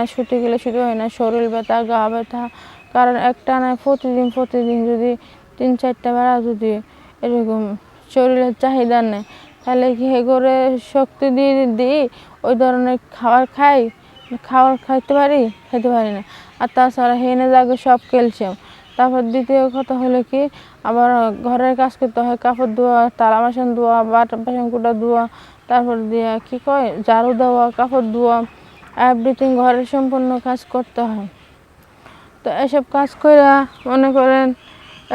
না শুতে গেলে শুধু হয় না, শরীর ব্যথা, গা ব্যথা। কারণ একটা না প্রতিদিন প্রতিদিন যদি তিন চারটা বেড়া যদি এরকম শরীরের চাহিদা নেই তাহলে কি হে করে শক্তি দিয়ে দিই, ওই ধরনের খাবার খাই, খাবার খাইতে পারি, খেতে পারি না। আর তাছাড়া হেনে জাগে সব ক্যালসিয়াম। তারপর দ্বিতীয় কথা হলো কি, আবার ঘরের কাজ করতে হয়, কাপড় ধোয়া, তালা বাসন ধোয়া, বাটা বাসন কুটা ধোয়া, তারপর দিয়ে কী কয়, ঝাড়ু দেওয়া, কাপড় ধোয়া এভরিথিং ঘরের সম্পূর্ণ কাজ করতে হয়। তো এসব কাজ করে মনে করেন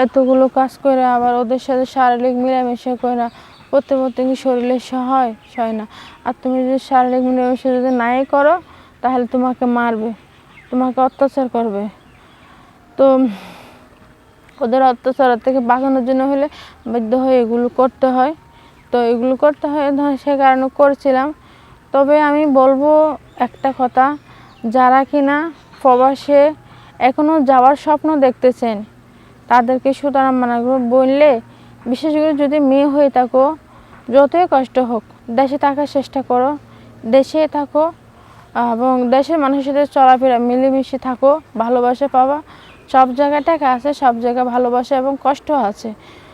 এতগুলো কাজ করে আবার ওদের সাথে শারীরিক মিলামেশা করে করতে করতে কি শরীরে সহায় সয় না। আর তুমি যদি শারীরিক মিলামেশা যদি নাই করো, তাহলে তোমাকে মারবে। তোমাকে অত্যাচার করবে। তো ওদের অত্যাচার থেকে বাঁচানোর জন্য হলে বাধ্য হয়ে এগুলো করতে হয়। তো এগুলো করতে হয় সে কারণে করছিলাম। তবে আমি বলব একটা কথা, যারা কিনা প্রবাসে এখনও যাওয়ার স্বপ্ন দেখতেছেন, তাদেরকে সুতরাং মানা বললে বিশেষ করে যদি মেয়ে হয়ে থাকো, যতই কষ্ট হোক, দেশে থাকার চেষ্টা করো, দেশে থাকো, এবং দেশের মানুষের সাথে চলাফেরা, মিলেমিশে থাকো, ভালোবাসা পাবা, সব জায়গায় টাকা আছে, সব জায়গায় ভালোবাসা এবং কষ্ট আছে।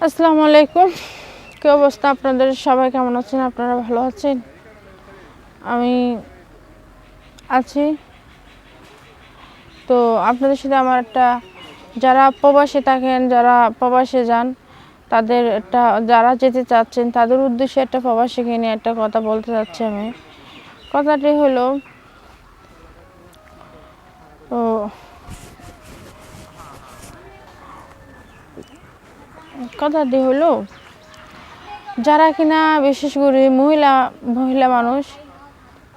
আসসালামু আলাইকুম। কী অবস্থা আপনাদের? সবাই কেমন আছেন? আপনারা ভালো আছেন? আমি আছি। তো আপনাদের সাথে আমার একটা, যারা প্রবাসে থাকেন, যারা প্রবাসে যান, তাদের একটা, যারা যেতে চাচ্ছেন, তাদের উদ্দেশ্যে একটা প্রবাসীকে নিয়ে একটা কথা বলতে চাচ্ছি আমি। কথাটি হলো ও কথাটি হলো, যারা কিনা বিশেষ করে মহিলা মহিলা মানুষ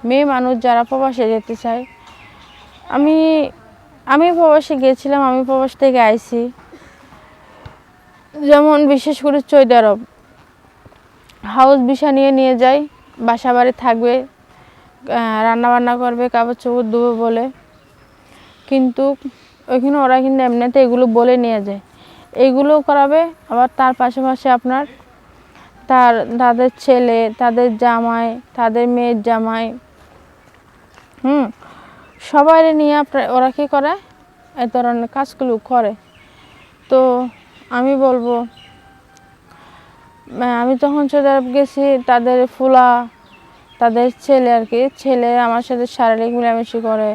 মেয়ে মানুষ যারা প্রবাসে যেতে চায়। আমি আমি প্রবাসে গিয়েছিলাম, আমি প্রবাস থেকে আইছি। যেমন বিশেষ করে চৈদ আরব। হাউস বিছা নিয়ে নিয়ে যায় বাসা বাড়ি থাকবে রান্না বান্না করবে কাপড় চোপড় ধুবে বলে। কিন্তু ওইখানে ওরা কিন্তু এমনিতে এগুলো বলে নিয়ে যায়। এইগুলো করাবে, আবার তার পাশাপাশি আপনার তার, তাদের ছেলে, তাদের জামাই, তাদের মেয়ের জামাই হুম সবাই নিয়ে আপনার ওরা কী করে? এ ধরনের কাজগুলো করে। তো আমি বলব আমি তখন সৌদি আরব গেছি তাদের ফুলা, তাদের ছেলে আর কি। ছেলে আমার সাথে শারীরিক মিলামেশি করে,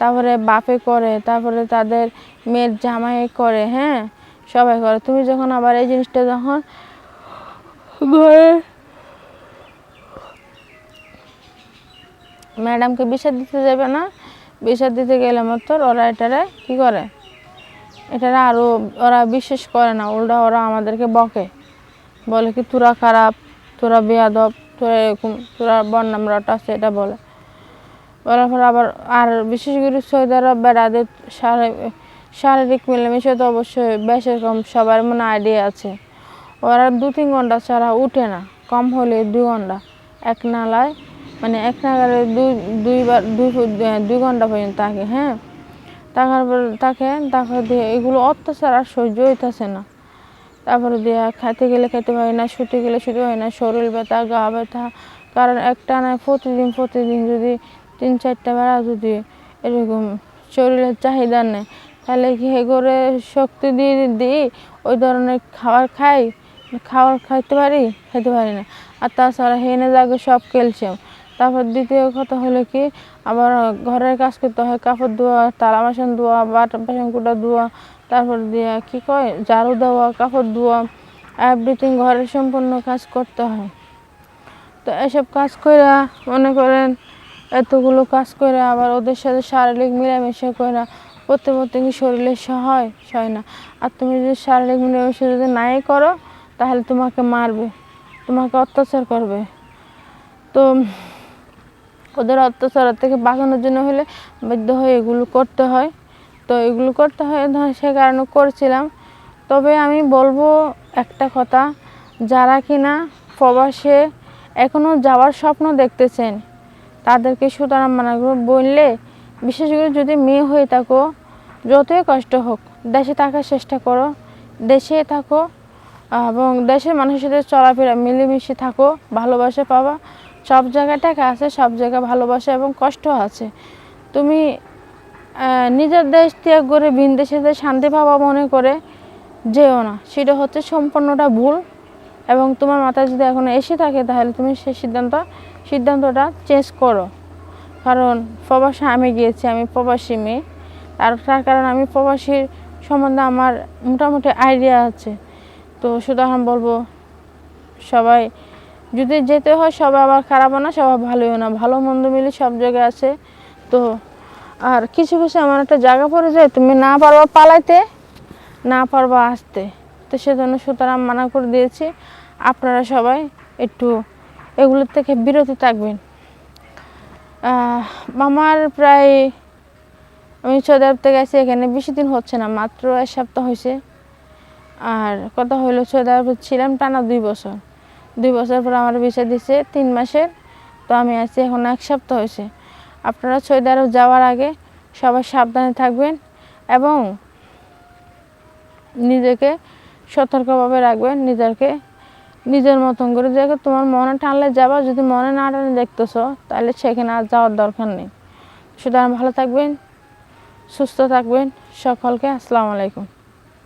তারপরে বাপে করে, তারপরে তাদের মেয়ের জামাই করে হ্যাঁ? সবাই করে। তুমি যখন আবার এই জিনিসটা যখন ঘরে ম্যাডামকে বিষাদ দিতে যাবে না। বিষাদ দিতে গেলে মাত্র ওরা এটারে কী করে? এটারা আরও ওরা বিশ্বাস করে না, উল্টা ওরা আমাদেরকে বকে। বলে কি, তোরা খারাপ, তোরা বেয়াদব, তোরা এরকম, তোরা বন্যাম রটা এটা বলে। বলার পর আবার, আর বিশেষ করে সৌদি আরব বেড়াদের শারীরিক মিলেমিশে তো অবশ্যই বেশ এরকম সবার মনে আইডিয়া আছে। ওরা দু তিন ঘণ্টা ছাড়া উঠে না, কম হলে দু ঘণ্টা। এক নালায় মানে এক নাগারে দুই দুইবার দুই দুই ঘণ্টা পর্যন্ত থাকে হ্যাঁ? টাকার পর তাকে, তারপর দিয়ে এগুলো অত্যাচার আর সহ্য হইতেছে না। তারপরে দিয়ে খাইতে গেলে খেতে পারি না শুতে গেলে শুতে পারি না, শরীর ব্যথা, গা ব্যথা, কারণ একটা না প্রতিদিন প্রতিদিন যদি তিন, চারটা বেড়া যদি এরকম শরীরের চাহিদা নেই তাহলে কি হে করে শক্তি দিয়ে দিই ওই ধরনের খাবার খাই? খাবার খাইতে পারি? খেতে পারি না। আর তাছাড়া হেনে জাগে সব ক্যালসিয়াম। তারপর দ্বিতীয় কথা হলো কি, আবার ঘরের কাজ করতে হয়, কাপড় ধোয়া, তালা বাসন ধোয়া, বাটা বাসন কুটা ধোয়া, তারপর দিয়ে কী কয়, ঝাড়ু দেওয়া, কাপড় ধোয়া এভরিথিং ঘরের সম্পূর্ণ কাজ করতে হয়। তো এসব কাজ করে মনে করেন এতগুলো কাজ করে আবার ওদের সাথে শারীরিক মিলামেশা করে করতে করতে কি শরীরে সহায় সয় না। আর তুমি যদি শারীরিক মিলামেশা যদি নাই করো, তাহলে তোমাকে মারবে, তোমাকে অত্যাচার করবে। তো ওদের অত্যাচার থেকে বাঁচানোর জন্য হলে বাধ্য হয়ে এগুলো করতে হয়। তো এগুলো করতে হয় সে কারণে করছিলাম। তবে আমি বলব একটা কথা, যারা কিনা প্রবাসে এখনও যাওয়ার স্বপ্ন দেখতেছেন, তাদেরকে সুতরাং মানা বললে বিশেষ করে যদি মেয়ে হয়ে থাকো, যতই কষ্ট হোক, দেশে থাকার চেষ্টা করো দেশে থাকো, এবং দেশের মানুষের সাথে চলাফেরা, মিলেমিশে থাকো, ভালোবাসা পাবা সব জায়গায় টাকা আছে, সব জায়গায় ভালোবাসা এবং কষ্ট আছে। তুমি নিজের দেশ ত্যাগ করে ভিন দেশে যে শান্তি পাওয়া মনে করে যেও না। সেটা হচ্ছে সম্পূর্ণটা ভুল এবং তোমার মাথায় যদি এখন এসে থাকে, তাহলে তুমি সেই সিদ্ধান্ত, সিদ্ধান্তটা চেঞ্জ করো। কারণ প্রবাসে আমি গিয়েছি, আমি প্রবাসী মেয়ে। আর তার কারণ আমি প্রবাসীর সম্বন্ধে আমার মোটামুটি আইডিয়া আছে। তো সুতরাং বলব, সবাই যদি যেতে হয়, সবাই আবার খারাপও না, সবাই ভালোও না। ভালো মন্দ মিলে সব জায়গায় আছে। তো আর কিছু কিছু এমন একটা জায়গা পড়ে যায় তুমি না পারবা পালাইতে, না পারবা আসতে। তো সেজন্য সুতরাং মানা করে দিয়েছি, আপনারা সবাই একটু এগুলোর থেকে বিরত থাকবেন। আমার প্রায়, আমি সৌদি আরব থেকে এখানে বেশি দিন হচ্ছে না, মাত্র এক সপ্তাহ হয়েছে। আর কথা হলো সৌদি আরবে ছিলাম টানা দুই বছর। দুই বছর পর আমার ভিসা দিছে, তিন মাসের। তো আমি আছি এখন এক সপ্তাহ হয়েছে। আপনারা সৌদি যাওয়ার আগে সবাই সাবধানে থাকবেন এবং নিজেকে সতর্কভাবে রাখবেন, নিজেকে, নিজের মতন করে। দেখে তোমার মনে টানলে যাবা, যদি মনে না টানে দেখতেছো, তাহলে সেখানে আর যাওয়ার দরকার নেই। সুতরাং ভালো থাকবেন, সুস্থ থাকবেন সকলকে। আসসালামু আলাইকুম।